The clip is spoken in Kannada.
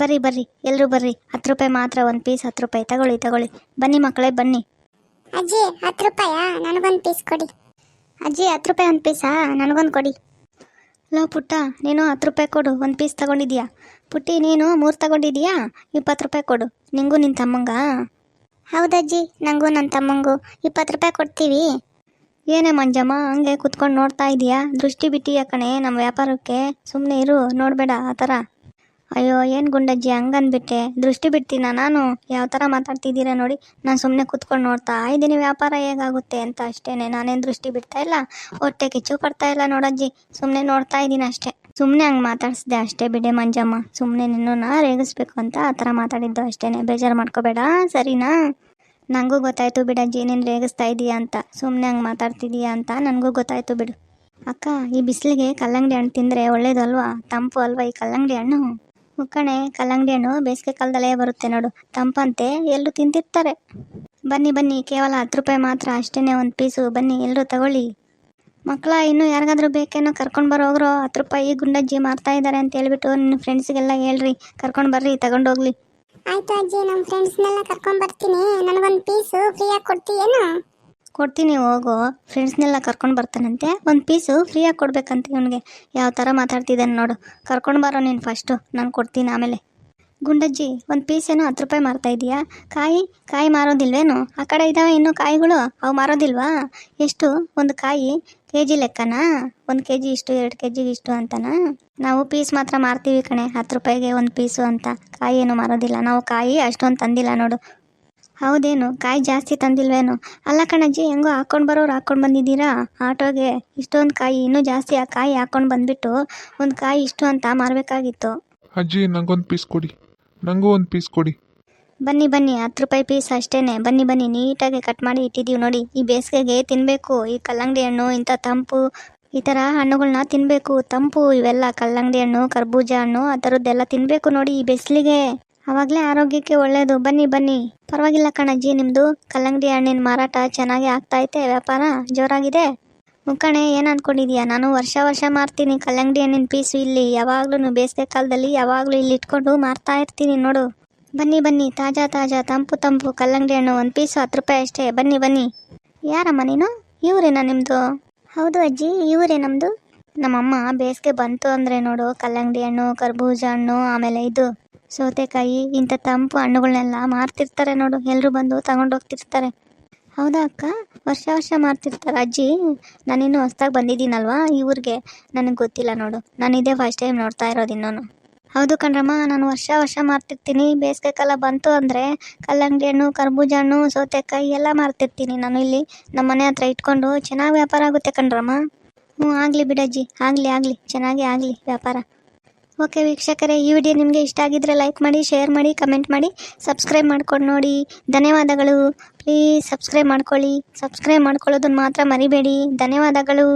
ಬರ್ರಿ ಬರ್ರಿ. ಎಲ್ಲರೂ ಬರ್ರಿ. ಹತ್ತು ರೂಪಾಯಿ ಮಾತ್ರ ಒಂದು ಪೀಸ್ ಹತ್ತು ರೂಪಾಯಿ. ತಗೊಳ್ಳಿ ತಗೊಳ್ಳಿ. ಬನ್ನಿ ಮಕ್ಕಳೇ ಬನ್ನಿ. ಅಜ್ಜಿ ಹತ್ತು ರೂಪಾಯಾ? ನನಗೊಂದು ಪೀಸ್ ಕೊಡಿ. ಅಜ್ಜಿ ಹತ್ತು ರೂಪಾಯಿ ಒಂದು ಪೀಸಾ ನನಗೊಂದು ಕೊಡಿ. ಲೋ ಪುಟ್ಟ ನೀನು ಹತ್ತು ರೂಪಾಯಿ ಕೊಡು. ಒಂದು ಪೀಸ್ ತಗೊಂಡಿದ್ಯಾ? ಪುಟ್ಟಿ ನೀನು ಮೂರು ತಗೊಂಡಿದ್ಯಾ? ಇಪ್ಪತ್ತು ರೂಪಾಯಿ ಕೊಡು. ನಿಂಗೂ ನಿನ್ನ ತಮ್ಮಂಗ? ಹೌದಜ್ಜಿ ನನಗೂ ನನ್ನ ತಮ್ಮಂಗೂ. ಇಪ್ಪತ್ತು ರೂಪಾಯಿ ಕೊಡ್ತೀವಿ. ಏನೇ ಮಂಜಮ್ಮ ಹಂಗೆ ಕುತ್ಕೊಂಡು ನೋಡ್ತಾ ಇದೀಯಾ? ದೃಷ್ಟಿ ಬಿಟ್ಟಿಯಾ ಕಣೆ ನಮ್ಮ ವ್ಯಾಪಾರಕ್ಕೆ? ಸುಮ್ಮನೆ ಇರು ನೋಡಬೇಡ ಆ ಥರ. ಅಯ್ಯೋ, ಏನು ಗುಂಡಜ್ಜಿ, ಹಂಗನ್ಬಿಟ್ಟೆ. ದೃಷ್ಟಿ ಬಿಡ್ತೀನ ನಾನು? ಯಾವ ಥರ ಮಾತಾಡ್ತಿದ್ದೀರಾ ನೋಡಿ. ನಾನು ಸುಮ್ಮನೆ ಕೂತ್ಕೊಂಡು ನೋಡ್ತಾ ಇದ್ದೀನಿ ವ್ಯಾಪಾರ ಹೇಗಾಗುತ್ತೆ? ಅಂತ ಅಷ್ಟೇನೆ. ನಾನೇನು ದೃಷ್ಟಿ ಬಿಡ್ತಾ ಇಲ್ಲ. ಹೊಟ್ಟೆ ಕಿಚ್ಚು ಪಡ್ತಾ ಇಲ್ಲ ನೋಡಜ್ಜಿ. ಸುಮ್ಮನೆ ನೋಡ್ತಾ ಇದ್ದೀನಿ ಅಷ್ಟೇ. ಸುಮ್ಮನೆ ಹಂಗೆ ಮಾತಾಡಿಸ್ದೆ ಅಷ್ಟೇ ಬಿಡೆ ಮಂಜಮ್ಮ. ಸುಮ್ಮನೆ ನಿನ್ನನ್ನ ರೇಗಿಸ್ಬೇಕು ಅಂತ ಆ ಥರ ಮಾತಾಡಿದ್ದು ಅಷ್ಟೇನೆ. ಬೇಜಾರು ಮಾಡ್ಕೋಬೇಡ, ಸರಿನಾ? ನನಗೂ ಗೊತ್ತಾಯ್ತು ಬಿಡಜ್ಜಿ ನೀನು ರೇಗಿಸ್ತಾ ಇದೀಯಾ ಅಂತ. ಸುಮ್ಮನೆ ಹಂಗೆ ಮಾತಾಡ್ತಿದೀಯ ಅಂತ ನನಗೂ ಗೊತ್ತಾಯ್ತು ಬಿಡು. ಅಕ್ಕ, ಈ ಬಿಸಿಲಿಗೆ ಕಲ್ಲಂಗಡಿ ಹಣ್ಣು ತಿಂದರೆ ಒಳ್ಳೇದಲ್ವಾ? ತಂಪು ಅಲ್ವಾ ಈ ಕಲ್ಲಂಗಡಿ ಹಣ್ಣು? ಮುಕ್ಕಣೆ ಕಲ್ಲಂಗಡಿ ಹಣ್ಣು ಬೇಸಿಗೆ ಕಾಲದಲ್ಲೇ ಬರುತ್ತೆ ನೋಡು. ತಂಪಂತೆ ಎಲ್ಲರೂ ತಿಂತಿರ್ತಾರೆ ಬನ್ನಿ ಬನ್ನಿ, ಕೇವಲ ಹತ್ತು ರೂಪಾಯಿ ಮಾತ್ರ, ಅಷ್ಟೇನೆ ಒಂದು ಪೀಸು. ಬನ್ನಿ ಎಲ್ಲರೂ ತಗೊಳ್ಳಿ. ಮಕ್ಕಳ, ಇನ್ನೂ ಯಾರಿಗಾದ್ರೂ ಬೇಕೇನೋ ಕರ್ಕೊಂಡು ಬರೋಗ್ರು ಹತ್ತು ರೂಪಾಯಿ ಗುಂಡಜ್ಜಿ ಮಾರ್ತಾ ಇದ್ದಾರೆ ಅಂತ ಹೇಳ್ಬಿಟ್ಟು ನಿನ್ನ ಫ್ರೆಂಡ್ಸಿಗೆಲ್ಲ ಹೇಳ್ರಿ. ಕರ್ಕೊಂಡು ಬರ್ರಿ, ತಗೊಂಡೋಗ್ಲಿ. ಆಯ್ತು ಅಜ್ಜಿ ನಮ್ಮ ಫ್ರೆಂಡ್ಸ್ನೆಲ್ಲ ಕರ್ಕೊಂಡ್ ಬರ್ತೀನಿ. ನನಗೊಂದು ಪೀಸು, ಫ್ರೀಯಾಗಿ ಕೊಡ್ತೀಯೇನು? ಕೊಡ್ತೀನಿ, ಹೋಗು. ಫ್ರೆಂಡ್ಸ್ನೆಲ್ಲ ಕರ್ಕೊಂಡು ಬರ್ತಾನಂತೆ. ಒಂದು ಪೀಸು ಫ್ರೀಯಾಗಿ ಕೊಡ್ಬೇಕಂತೆ ಇವನಿಗೆ. ಯಾವ ಥರ ಮಾತಾಡ್ತಿದ್ದಾನೆ ನೋಡು. ಕರ್ಕೊಂಡು ಬರೋ ನೀನು ಫಸ್ಟು ನಾನು ಕೊಡ್ತೀನಿ ಆಮೇಲೆ. ಗುಂಡಜ್ಜಿ, ಒಂದು ಪೀಸ್ ಏನೋ ಹತ್ತು ರೂಪಾಯಿ ಮಾರ್ತಾ ಇದೆಯಾ? ಕಾಯಿ ಕಾಯಿ ಮಾರೋದಿಲ್ವೇನು? ಆ ಕಡೆ ಇದ್ದಾವೆ ಇನ್ನೂ ಕಾಯಿಗಳು. ಅವು ಮಾರೋದಿಲ್ವಾ? ಎಷ್ಟು? ಒಂದು ಕಾಯಿ ಕೆ ಜಿ ಲೆಕ್ಕನಾ? ಒಂದು ಕೆ ಜಿ ಇಷ್ಟು, ಎರಡು ಕೆ ಜಿಗೆ ಇಷ್ಟು ಅಂತನಾ? ನಾವು ಪೀಸ್ ಮಾತ್ರ ಮಾರ್ತೀವಿ ಕಣೆ, ಹತ್ತು ರೂಪಾಯಿಗೆ ಒಂದು ಪೀಸು ಅಂತ. ಕಾಯಿ ಏನು ಮಾರೋದಿಲ್ಲ. ನಾವು ಕಾಯಿ ಅಷ್ಟೊಂದು ತಂದಿಲ್ಲ ನೋಡು. ಹೌದೇನು? ಕಾಯಿ ಜಾಸ್ತಿ ತಂದಿಲ್ವೇನು? ಅಲ್ಲ ಕಣಜ್ಜಿ ಹೆಂಗೋ ಹಾಕೊಂಡು ಬರೋರು ಹಾಕೊಂಡು ಬಂದಿದ್ದೀರಾ? ಆಟೋಗೆ. ಇಷ್ಟೊಂದು ಕಾಯಿ ಇನ್ನೂ ಜಾಸ್ತಿ ಆ ಕಾಯಿ ಹಾಕೊಂಡು ಬಂದ್ಬಿಟ್ಟು ಒಂದು ಕಾಯಿ ಇಷ್ಟು ಅಂತ ಮಾರಬೇಕಾಗಿತ್ತು. ಅಜ್ಜಿ ನಂಗೊಂದು ಪೀಸ್ ಕೊಡಿ. ನಂಗೂ ಒಂದು ಪೀಸ್ ಕೊಡಿ. ಬನ್ನಿ ಬನ್ನಿ ಹತ್ತು ರೂಪಾಯಿ ಪೀಸ್ ಅಷ್ಟೇನೆ. ಬನ್ನಿ ಬನ್ನಿ ನೀಟಾಗಿ ಕಟ್ ಮಾಡಿ ಇಟ್ಟಿದ್ದೀವಿ ನೋಡಿ. ಈ ಬೇಸಿಗೆಗೆ ತಿನ್ನಬೇಕು ಈ ಕಲ್ಲಂಗಡಿ ಹಣ್ಣು ಇಂಥ ತಂಪು ಈ ಥರ ಹಣ್ಣುಗಳನ್ನ ತಿನ್ನಬೇಕು ತಂಪು ಇವೆಲ್ಲ ಕಲ್ಲಂಗಡಿ ಹಣ್ಣು ಕರ್ಬೂಜ ಹಣ್ಣು ಆ ಥರದ್ದೆಲ್ಲ ತಿನ್ನಬೇಕು ನೋಡಿ ಈ ಬಿಸಿಲಿಗೆ. ಆವಾಗಲೇ ಆರೋಗ್ಯಕ್ಕೆ ಒಳ್ಳೆಯದು ಬನ್ನಿ ಬನ್ನಿ. ಪರವಾಗಿಲ್ಲ ಕಣಜ್ಜಿ ನಿಮ್ಮದು ಕಲ್ಲಂಗಡಿ ಹಣ್ಣಿನ ಮಾರಾಟ ಚೆನ್ನಾಗಿ ಆಗ್ತೈತೆ ವ್ಯಾಪಾರ ಜೋರಾಗಿದೆ. ಮುಕ್ಕಣೆ ಏನು ಅಂದ್ಕೊಂಡಿದ್ಯಾ ನಾನು ವರ್ಷ ವರ್ಷ ಮಾರ್ತೀನಿ. ಕಲ್ಲಂಗಡಿ ಹಣ್ಣಿನ ಪೀಸು ಇಲ್ಲಿ ಯಾವಾಗಲೂ ಬೇಸಿಗೆ ಕಾಲದಲ್ಲಿ ಯಾವಾಗಲೂ ಇಲ್ಲಿ ಇಟ್ಕೊಂಡು ಮಾರ್ತಾ ಇರ್ತೀನಿ ನೋಡು. ಬನ್ನಿ ಬನ್ನಿ. ತಾಜಾ ತಾಜಾ, ತಂಪು ತಂಪು. ಕಲ್ಲಂಗಡಿ ಹಣ್ಣು ಒಂದು ಪೀಸು ಹತ್ತು ರೂಪಾಯಿ ಅಷ್ಟೇ. ಬನ್ನಿ ಬನ್ನಿ. ಯಾರಮ್ಮ ನೀನು? ಇವರೇನಾ ನಿಮ್ಮದು ಹೌದು ಅಜ್ಜಿ, ಇವರೇ ನಮ್ಮದು ನಮ್ಮಮ್ಮ ಬೇಸಿಗೆ ಬಂತು ಅಂದರೆ ನೋಡು, ಕಲ್ಲಂಗಡಿ ಹಣ್ಣು, ಕರ್ಬೂಜ ಹಣ್ಣು, ಆಮೇಲೆ ಇದು. ಸೌತೆಕಾಯಿ, ಇಂಥ ತಂಪು ಹಣ್ಣುಗಳನ್ನೆಲ್ಲ ಮಾರ್ತಿರ್ತಾರೆ ನೋಡು. ಎಲ್ಲರೂ ಬಂದು ತಗೊಂಡೋಗ್ತಿರ್ತಾರೆ ಹೌದಾ ಅಕ್ಕ? ವರ್ಷ ವರ್ಷ ಮಾರ್ತಿರ್ತಾರೆ. ಅಜ್ಜಿ, ನಾನಿನ್ನೂ ಹೊಸ್ದಾಗಿ ಬಂದಿದ್ದೀನಲ್ವಾ ಈ ಊರಿಗೆ? ನನಗೆ ಗೊತ್ತಿಲ್ಲ ನೋಡು. ನಾನು ಇದೇ ಫಸ್ಟ್ ಟೈಮ್ ನೋಡ್ತಾ ಇರೋದು ಇನ್ನೂ ಹೌದು ಕಣ್ರಮ್ಮ, ನಾನು ವರ್ಷ ವರ್ಷ ಮಾರ್ತಿರ್ತೀನಿ. ಬೇಸಿಗೆ ಕಾಲ ಬಂತು ಅಂದರೆ ಕಲ್ಲಂಗಡಿ ಹಣ್ಣು, ಕರ್ಬೂಜ ಹಣ್ಣು, ಸೌತೆಕಾಯಿ ಎಲ್ಲ ಮಾರ್ತಿರ್ತೀನಿ ನಾನು ಇಲ್ಲಿ. ನಮ್ಮ ಮನೆ ಹತ್ರ ಇಟ್ಕೊಂಡು ಚೆನ್ನಾಗಿ ವ್ಯಾಪಾರ ಆಗುತ್ತೆ ಕಣ್ರಮ್ಮ. ಹ್ಞೂ, ಆಗಲಿ ಬಿಡಜ್ಜಿ ಆಗಲಿ ಆಗಲಿ. ಚೆನ್ನಾಗೇ ಆಗಲಿ ವ್ಯಾಪಾರ. ಓಕೆ ವೀಕ್ಷಕರೇ, ಈ ವಿಡಿಯೋ ನಿಮಗೆ ಇಷ್ಟ ಆಗಿದ್ರೆ ಲೈಕ್ ಮಾಡಿ ಶೇರ್ ಮಾಡಿ ಕಮೆಂಟ್ ಮಾಡಿ ಸಬ್ಸ್ಕ್ರೈಬ್ ಮಾಡ್ಕೊಂಡು ನೋಡಿ. ಧನ್ಯವಾದಗಳು. ಪ್ಲೀಸ್ ಸಬ್ಸ್ಕ್ರೈಬ್ ಮಾಡ್ಕೊಳ್ಳಿ. ಸಬ್ಸ್ಕ್ರೈಬ್ ಮಾಡ್ಕೊಳ್ಳೋದನ್ನು ಮಾತ್ರ ಮರಿಬೇಡಿ. ಧನ್ಯವಾದಗಳು.